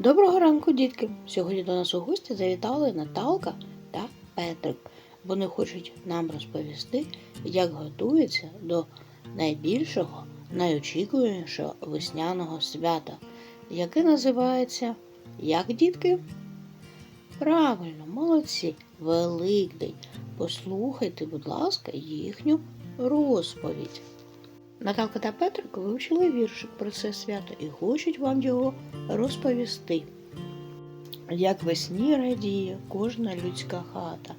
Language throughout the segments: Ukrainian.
Доброго ранку, дітки! Сьогодні до нас у гості завітали Наталка та Петрик. Вони хочуть нам розповісти, як готується до найбільшого, найочікуванішого весняного свята, яке називається як дітки? Правильно, молодці, Великдень. Послухайте, будь ласка, їхню розповідь. Наталка та Петрик вивчили віршик про це свято і хочуть вам його розповісти. Як весні радіє кожна людська хата.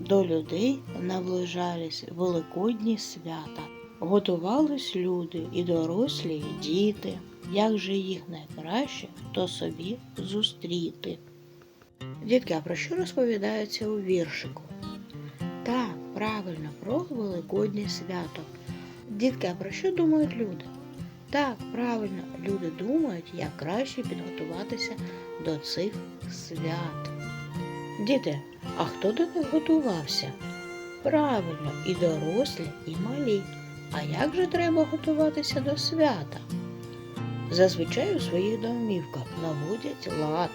До людей наближались великодні свята. Готувались люди і дорослі, і діти. Як же їх найкраще, то собі зустріти. Дітки, а про що розповідається у віршику? Так, правильно, про великоднє свято. Дітки, а про що думають люди? Так, правильно, люди думають, як краще підготуватися до цих свят. Діти, а хто до них готувався? Правильно, і дорослі, і малі. А як же треба готуватися до свята? Зазвичай у своїх домівках наводять лад,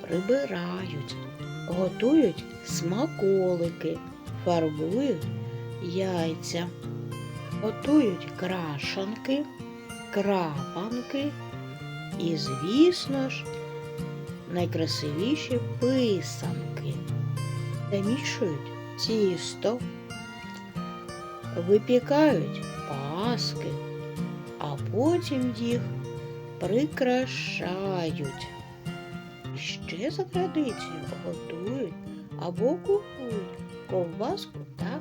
прибирають, готують смаколики, фарбують яйця готують крашанки, крапанки і, звісно ж, найкрасивіші писанки. Замішують тісто, випікають паски, а потім їх прикрашають. Ще за традицією готують або купують ковбаску та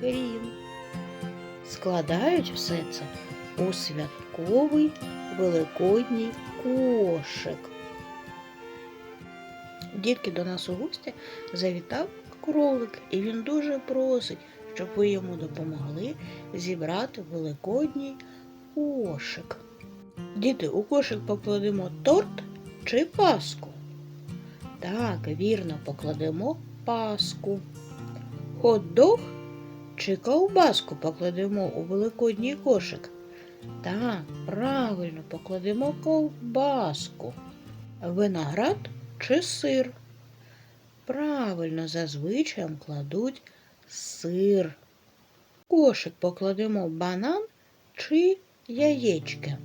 хрін складають все це у святковий великодній кошик. Дітки до нас у гості завітав кролик, і він дуже просить, щоб ви йому допомогли зібрати великодній кошик. Діти, у кошик покладемо торт чи паску? Так, вірно, покладемо паску. Хот-дог чи ковбаску покладемо у великодній кошик? Так, правильно покладемо ковбаску. Виноград чи сир? Правильно, зазвичай кладуть сир. Кошик покладемо банан чи яєчки?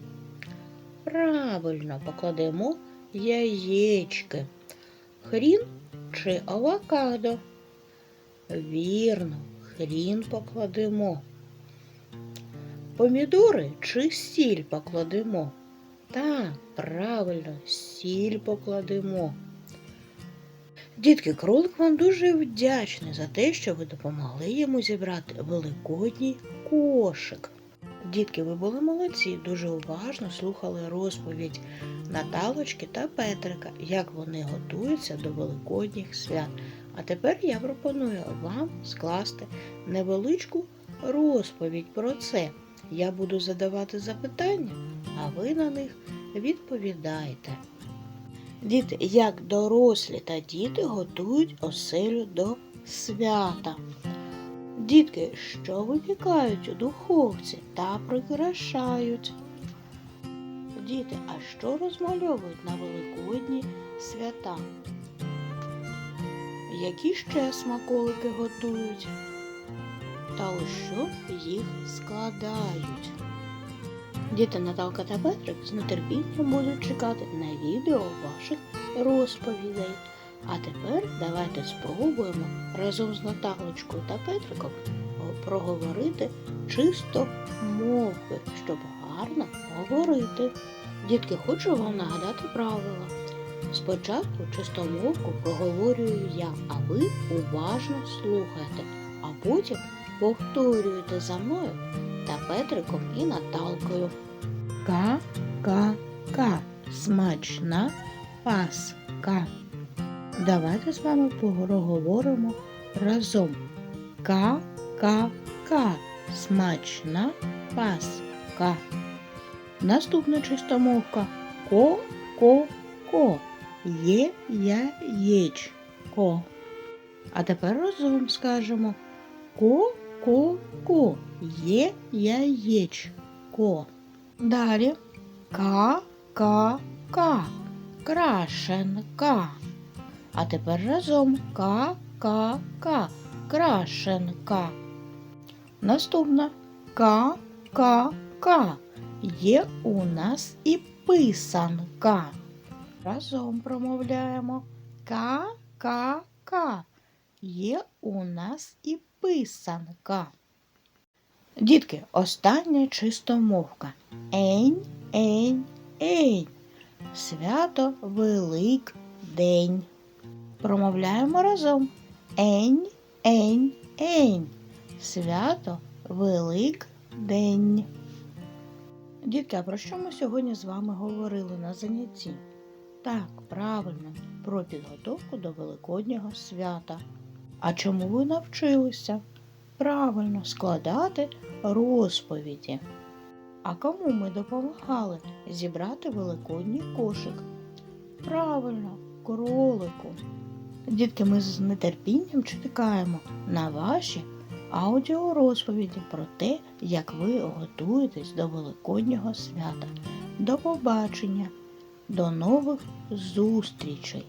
Правильно покладемо яєчки. Хрін чи авокадо? Вірно, хрін покладемо. Помідори чи сіль покладемо? Так, правильно, сіль покладемо. Дітки, кролик вам дуже вдячний за те, що ви допомогли йому зібрати великодній кошик. Дітки, ви були молодці, дуже уважно слухали розповідь Наталочки та Петрика, як вони готуються до великодніх свят. А тепер я пропоную вам скласти невеличку розповідь про це. Я буду задавати запитання, а ви на них відповідайте. Діти, як дорослі та діти готують оселю до свята. Дітки, що випікають у духовці та прикрашають. Діти, а що розмальовують на великодні свята? Які ще смаколики готують? Та у що їх складають? Діти Наталка та Петрик з нетерпінням будуть чекати на відео ваших розповідей. А тепер давайте спробуємо разом з Наталочкою та Петриком проговорити чисто мови, щоб гарно говорити. Дітки, хочу вам нагадати правила. Спочатку чистомовку проговорюю я, а ви уважно слухаєте, а потім повторюєте за мною та Петриком і Наталкою. Ка-ка-ка. Смачна паска. Давайте з вами поговоримо разом. Ка-ка-ка. Смачна паска. Наступна чистомовка. Ко-ко-ко. Є яєчко. А тепер разом скажемо ко-ко-ко. Є яєчко. Далі ка-ка-ка. крашенка. А тепер разом ка-ка-ка. Крашенка. Наступна ка-ка-ка. Є у нас і писанка. Разом промовляємо ка-ка-ка. Є у нас і писанка. Дітки, остання чистомовка. Ень, ень, ень. Свято Велик день. Промовляємо разом. Ень, ень, ень. Свято Велик день. Дітки, а про що ми сьогодні з вами говорили на занятті? Так, правильно, про підготовку до Великоднього свята. А чому ви навчилися? Правильно складати розповіді. А кому ми допомагали зібрати великодній кошик? Правильно, кролику. Дітки, ми з нетерпінням чекаємо на ваші аудіорозповіді про те, як ви готуєтесь до Великоднього свята. До побачення, до нових зустрічей!